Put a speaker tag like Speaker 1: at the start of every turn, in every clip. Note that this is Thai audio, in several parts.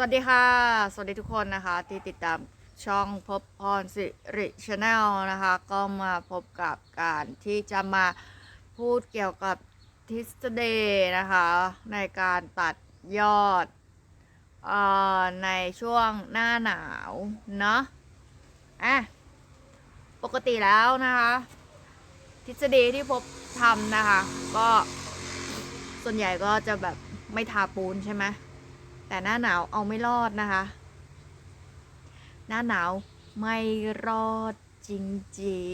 Speaker 1: วัสดีค่ะ สวัสดีทุกคนนะคะ ที่ติดตามช่องพบพรสิริชาแนลนะคะ ก็มาพบกับการที่จะมาพูดเกี่ยวกับทฤษฎีนะคะ ในการตัดยอดออในช่วงหน้าหนาวเนาะอะปกติแล้วนะคะ ทฤษฎีที่พบทำนะคะ ก็ส่วนใหญ่ก็จะแบบไม่ทาปูนใช่ไหม แต่หน้าหนาวเอาไม่รอดนะคะ หน้าหนาวไม่รอดจริ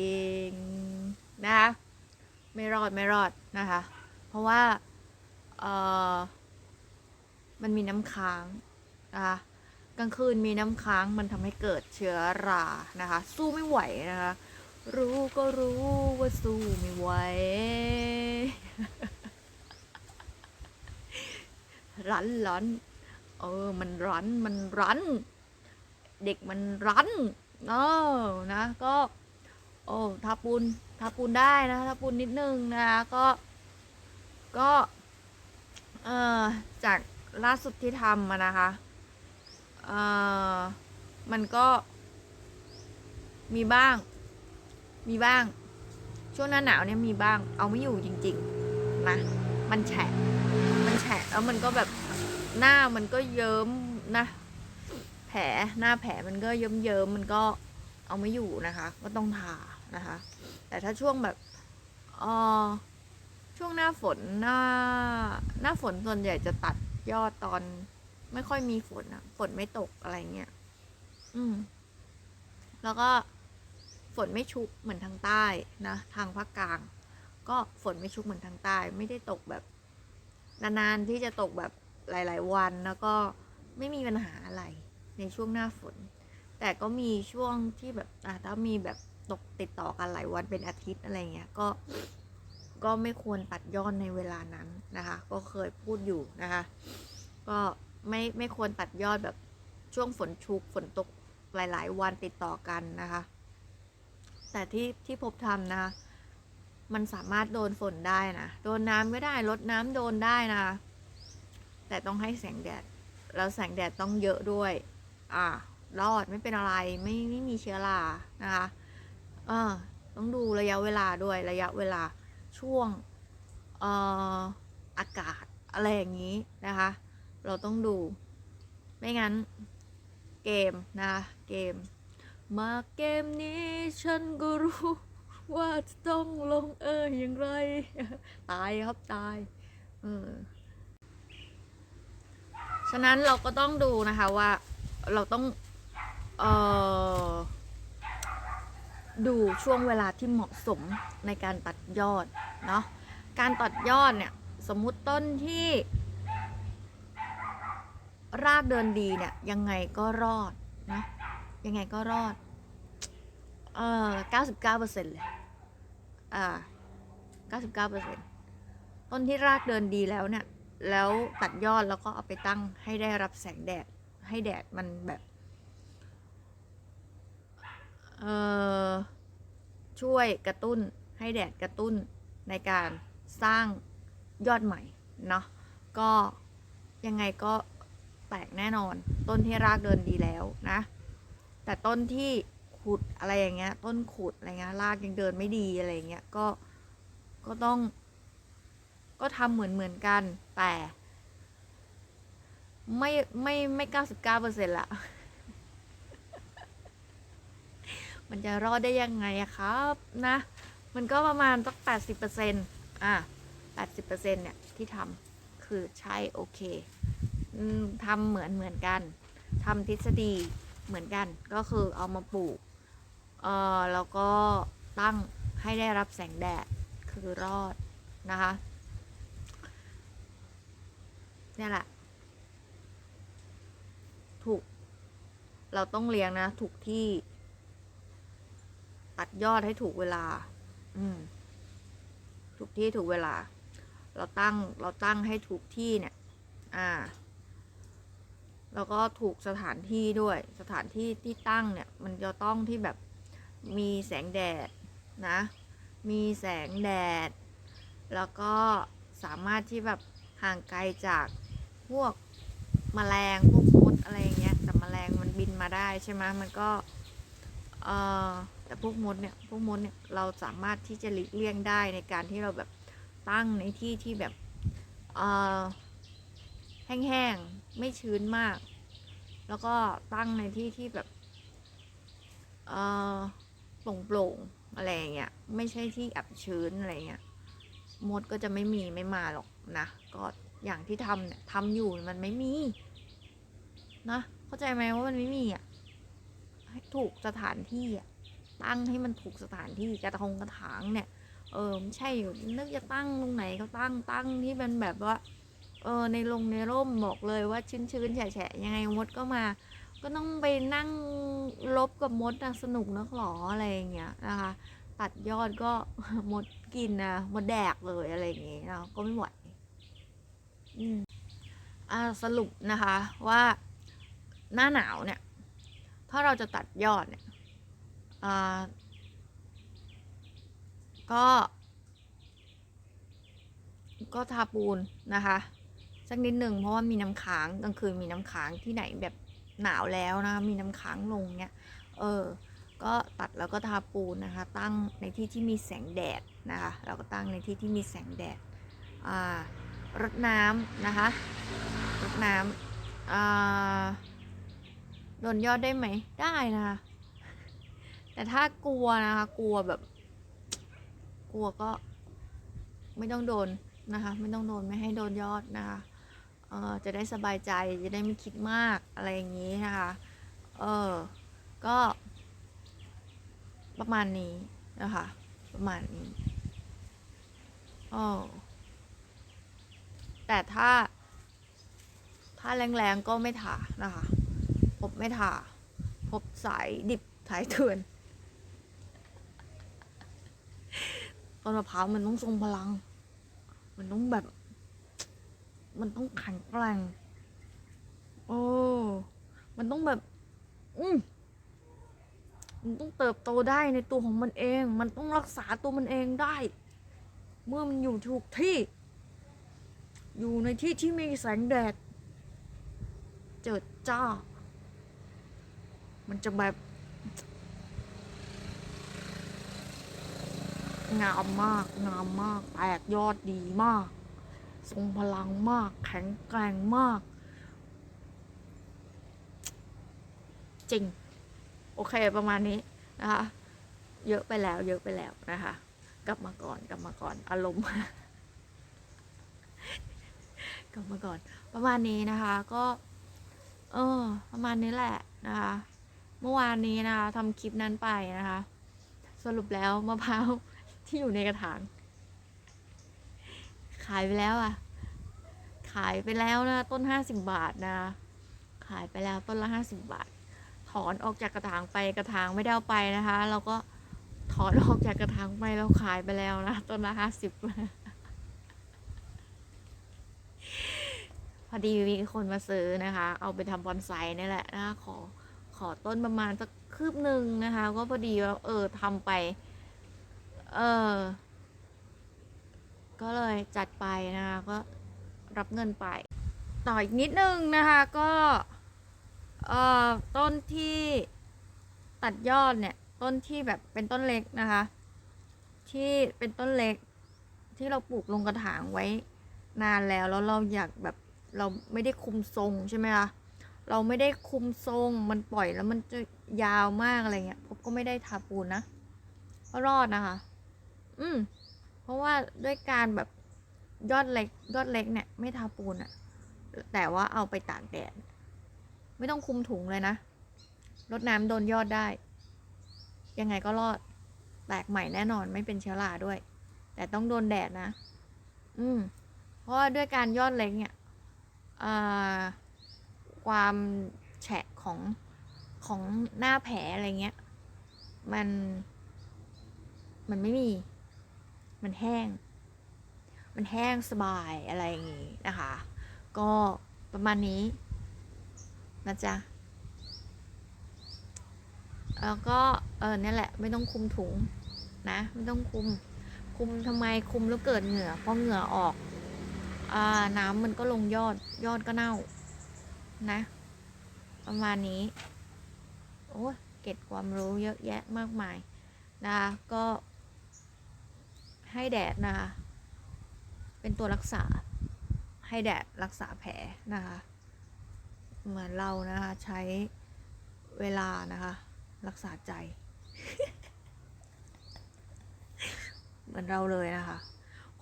Speaker 1: งๆนะคะไม่รอดไม่รอดนะคะ เพราะว่าเออมันมีน้ำค้างนะคะกลางคืนมีน้ำค้างมันทำให้เกิดเชื้อรานะคะ สู้ไม่ไหวนะคะ รู้ก็รู้ว่าสู้ไม่ไหวรันรัน เออ มันรั้น มันรั้น เด็กมันรั้น เออ นะ ก็ โอ้ทาปูนทาปูนได้นะทาปูนนิดนึงนะคะก็ ก็ เออจากล่าสุดที่ทำมานะคะ เออมันก็ มีบ้าง มีบ้าง ช่วงหน้าหนาวเนี่ยมีบ้าง เอาไม่อยู่จริง ๆ นะ มันแฉะ มันแฉะแล้วมันก็แบบ หน้ามันก็เยิ้มนะ แผลหน้าแผลมันก็เยิ้มเยิ้มมันก็เอาไม่อยู่นะคะ ก็ต้องทานะคะ แต่ถ้าช่วงแบบเออช่วงหน้าฝนหน้า หน้าฝนส่วนใหญ่จะตัดยอดตอน ไม่ค่อยมีฝนอะฝนไม่ตกอะไรเงี้ยอืม แล้วก็ฝนไม่ชุกเหมือนทางใต้นะทางภาคกลาง ก็ฝนไม่ชุกเหมือนทางใต้ ไม่ได้ตกแบบนานๆที่จะตกแบบ หลาย ๆ วันแล้วก็ไม่มีปัญหาอะไรในช่วงหน้าฝน แต่ก็มีช่วงที่แบบอะถ้ามีแบบตกติดต่อกันหลายวันเป็นอาทิตย์อะไรเงี้ยก็ก็ไม่ควรตัดยอดในเวลานั้นนะคะ ก็เคยพูดอยู่นะคะ ก็ไม่ไม่ควรตัดยอดแบบช่วงฝนชุกฝนตกหลาย ๆ วันติดต่อกันนะคะ แต่ที่ที่พบทำนะคะมันสามารถโดนฝนได้นะ โดนน้ำก็ได้ลดน้ำโดนได้นะ แต่ต้องให้แสงแดด แล้วแสงแดดต้องเยอะด้วย อ่ารอดไม่เป็นอะไรไม่ไม่มีเชื้อรานะคะเออต้องดูระยะเวลาด้วยระยะเวลาช่วงเอ่ออากาศอะไรอย่างนี้นะคะ เราต้องดู ไม่งั้นเกมนะคะเกม มาเกมนี้ฉันก็รู้ว่าจะต้องลงเอยอย่างไร ตายครับตาย เออะนั้นเราก็ต้องดูนะคะว่าเราต้องเออดูช่วงเวลาที่เหมาะสมในการตัดยอดเนาะการตัดยอดเนี่ยสมมุติต้นที่ รากเดินดีเนี่ยยังไงก็รอดนะยังไงก็รอดเออ99%เลยอ่า99%ต้นที่รากเดินดีแล้วเนี่ย แล้วตัดยอดแล้วก็เอาไปตั้งให้ได้รับแสงแดด ให้แดดมันแบบเออช่วยกระตุ้นให้แดดกระตุ้นในการสร้างยอดใหม่เนาะก็ยังไงก็แตกแน่นอน ต้นที่รากเดินดีแล้วนะ แต่ต้นที่ขุดอะไรอย่างเงี้ย ต้นขุดอะไรเงี้ยรากยังเดินไม่ดีอะไรเงี้ยก็ก็ต้อง ก็ทำเหมือนเหมือนกัน แต่ไม่ไม่ไม่เก้าสิบเก้าเปอร์เซ็นต์ละ มันจะรอดได้ยังไงอะครับนะ มันก็ประมาณสักแปดสิบเปอร์เซ็นต์อะแปดสิบเปอร์เซ็นต์เนี่ยที่ทำคือใช่โอเคทำเหมือนเหมือนกันทำทฤษฎีเหมือนกัน ก็คือเอามาปลูก เออแล้วก็ตั้งให้ได้รับแสงแดด คือรอดนะคะ เนี่ยแหละ ถูก เราต้องเลี้ยงนะ ถูกที่ ตัดยอดให้ถูกเวลา อืม ถูกที่ถูกเวลา เราตั้ง เราตั้งให้ถูกที่เนี่ย อ่า แล้วก็ถูกสถานที่ด้วย สถานที่ที่ตั้งเนี่ย มันจะต้องที่แบบมีแสงแดดนะ มีแสงแดด แล้วก็สามารถที่แบบห่างไกลจาก พวกแมลงพวกมดอะไรอย่างเงี้ยแต่แมลงมันบินมาได้ใช่ไหมมันก็เออแต่พวกมดเนี่ยพวกมดเนี่ยเราสามารถที่จะหลีกเลี่ยงได้ในการที่เราแบบตั้งในที่ที่แบบเออแห้งๆไม่ชื้นมาก แล้วก็ตั้งในที่ที่แบบเออโปร่งๆอะไรอย่างเงี้ยไม่ใช่ที่อับชื้นอะไรเงี้ยมดก็จะไม่มีไม่มาหรอกนะก็ อย่างที่ทำเนี่ยทำอยู่มันไม่มีนะเข้าใจไหมว่ามันไม่มีอะให้ถูกสถานที่อะตั้งให้มันถูกสถานที่กระทงกระถางเนี่ย เออไม่ใช่อยู่นึกจะตั้งตรงไหนก็ตั้งตั้งที่มันแบบว่า เออในลงในร่มบอกเลยว่าชื้นชื้นแฉะแฉะยังไงมดก็มา ก็ต้องไปนั่งลบกับมดนะสนุกนักหรออะไรอย่างเงี้ยนะคะตัดยอดก็มดกินนะมดแดกเลยอะไรอย่างเงี้ยนะก็ไม่ไหว อ่าสรุปนะคะว่าหน้าหนาวเนี่ย ถ้าเราจะตัดยอดเนี่ยอ่าก็ ก็ทาปูนนะคะสักนิดหนึ่งเพราะว่ามีน้ำค้างกลางคืนมีน้ำค้างที่ไหนแบบหนาวแล้วนะมีน้ำค้างลงเนี่ยเออ ก็ตัดแล้วก็ทาปูนนะคะ ตั้งในที่ที่มีแสงแดดนะคะ เราก็ตั้งในที่ที่มีแสงแดดอ่า รดน้ำนะคะ รดน้ำโดนยอดได้ไหม ได้นะคะ แต่ถ้ากลัวนะคะ กลัวแบบ กลัวก็ไม่ต้องโดนนะคะ ไม่ต้องโดนไม่ให้โดนยอดนะคะเออจะได้สบายใจจะได้ไม่คิดมากอะไรอย่างนี้นะคะ เออ ก็ ประมาณนี้นะคะ ประมาณนี้อ๋อ แต่ถ้า ถ้าแรงๆก็ไม่ถานะคะ พบไม่ถา พบสายดิบสายเถื่อนต้นมะพร้าวมันต้องทรงพลัง มันต้องแบบ มันต้องแข็งแกร่ง โอ้ มันต้องแบบ อืมมันต้องเติบโตได้ในตัวของมันเอง มันต้องรักษาตัวมันเองได้ เมื่อมันอยู่ถูกที่ อยู่ในที่ที่มีแสงแดด เจิดจ้า มันจะแบบงามมาก งามมาก แตกยอดดีมาก ทรงพลังมาก แข็งแกร่งมาก จริง โอเคประมาณนี้นะคะ เยอะไปแล้ว เยอะไปแล้วนะคะ กลับมาก่อน กลับมาก่อน อารมณ์ กลับมาก่อน ประมาณนี้นะคะก็ เออ ประมาณนี้แหละนะคะ เมื่อวานนี้นะคะทำคลิปนั้นไปนะคะ สรุปแล้วมะพร้าวที่อยู่ในกระถางขายไปแล้วอะ ขายไปแล้วนะ ต้นห้าสิบบาทนะ ขายไปแล้วต้นละห้าสิบบาท ถอนออกจากกระถางไปกระถางไม่ได้เอาไปนะคะ เราก็ถอนออกจากกระถางไปแล้วขายไปแล้วนะ ต้นละห้าสิบ อดีมีคนมาซื้อนะคะ เอาไปทำบอนไซนี่แหละนะคะขอขอต้นประมาณสักคืบหนึ่งนะคะ ก็พอดีว่าเออทำไป เออ ก็เลยจัดไปนะคะ ก็รับเงินไป ต่ออีกนิดนึงนะคะก็เอ่อต้นที่ตัดยอดเนี่ย ต้นที่แบบเป็นต้นเล็กนะคะ ที่เป็นต้นเล็กที่เราปลูกลงกระถางไว้นานแล้วแล้วเราอยากแบบ เราไม่ได้คุมทรงใช่ไหมคะเราไม่ได้คุมทรงมันปล่อยแล้วมันจะยาวมากอะไรเงี้ยผมก็ไม่ได้ทาปูนนะก็รอดนะคะ อืม เพราะว่าด้วยการแบบยอดเล็กยอดเล็กเนี่ย ไม่ทาปูนอะแต่ว่าเอาไปตากแดดไม่ต้องคุมถุงเลยนะรดน้ำโดนยอดได้ ยังไงก็รอดแตกใหม่แน่นอนไม่เป็นเชื้อราด้วย แต่ต้องโดนแดดนะ อืม เพราะว่าด้วยการยอดเล็กเนี่ย ความแฉะของของหน้าแผลอะไรเงี้ย มัน มันไม่มี มันแห้ง มันแห้งสบายอะไรอย่างงี้นะคะ ก็ประมาณนี้นะจ๊ะแล้วก็เออเนี่ยแหละ ไม่ต้องคุมถุงนะ ไม่ต้องคุม คุมทำไมคุมแล้วเกิดเหงื่อพอเหงื่อออก น้ำมันก็ลงยอดยอดก็เน่า นะ ประมาณนี้ โอ้เก็บความรู้เยอะแยะมากมายนะคะก็ให้แดดนะคะเป็นตัวรักษาให้แดดรักษาแผลนะคะ เหมือนเรานะคะใช้เวลานะคะ รักษาใจ เหมือนเราเลยนะคะ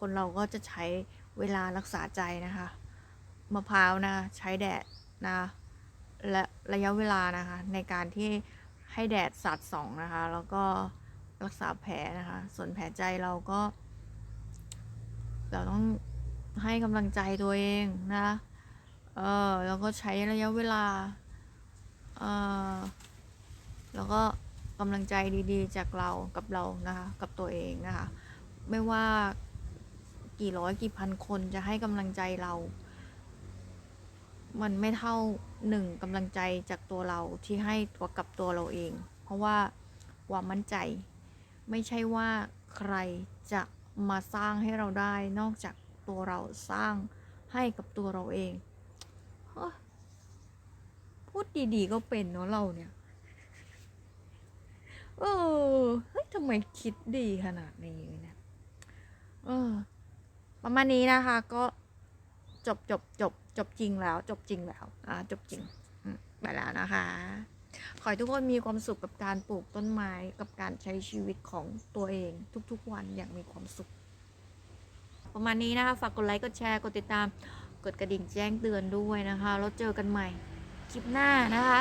Speaker 1: คนเราก็จะใช้เวลารักษาใจนะคะ มะพร้าวนะใช้แดดนะและระยะเวลานะคะในการที่ให้แดดสาดส่องนะคะ แล้วก็รักษาแผลนะคะ ส่วนแผลใจเราก็ เราต้องให้กำลังใจตัวเองนะ เออแล้วก็ใช้ระยะเวลา เออแล้วก็กำลังใจดีๆ จากเรากับเรานะคะ กับตัวเองนะคะ ไม่ว่า กี่ร้อยกี่พันคนจะให้กำลังใจเรา มันไม่เท่าหนึ่งกำลังใจจากตัวเราที่ให้ตัวกับตัวเราเอง เพราะว่าความมั่นใจไม่ใช่ว่าใครจะมาสร้างให้เราได้ นอกจากตัวเราสร้างให้กับตัวเราเอง พูดดีๆก็เป็นเนาะเราเนี่ย เออ เฮ้ยทำไมคิดดีขนาดนี้เนี่ย เออ ประมาณนี้นะคะก็จบจบจบจบจริงแล้ว จบจริงแล้วอ่าจบจริงไปแล้วนะคะ ขอให้ทุกคนมีความสุขกับการปลูกต้นไม้กับการใช้ชีวิตของตัวเอง ทุกๆวันอย่างมีความสุข ประมาณนี้นะคะฝากกดไลค์กดแชร์กดติดตาม กดกระดิ่งแจ้งเตือนด้วยนะคะแล้วเจอกันใหม่คลิปหน้านะคะ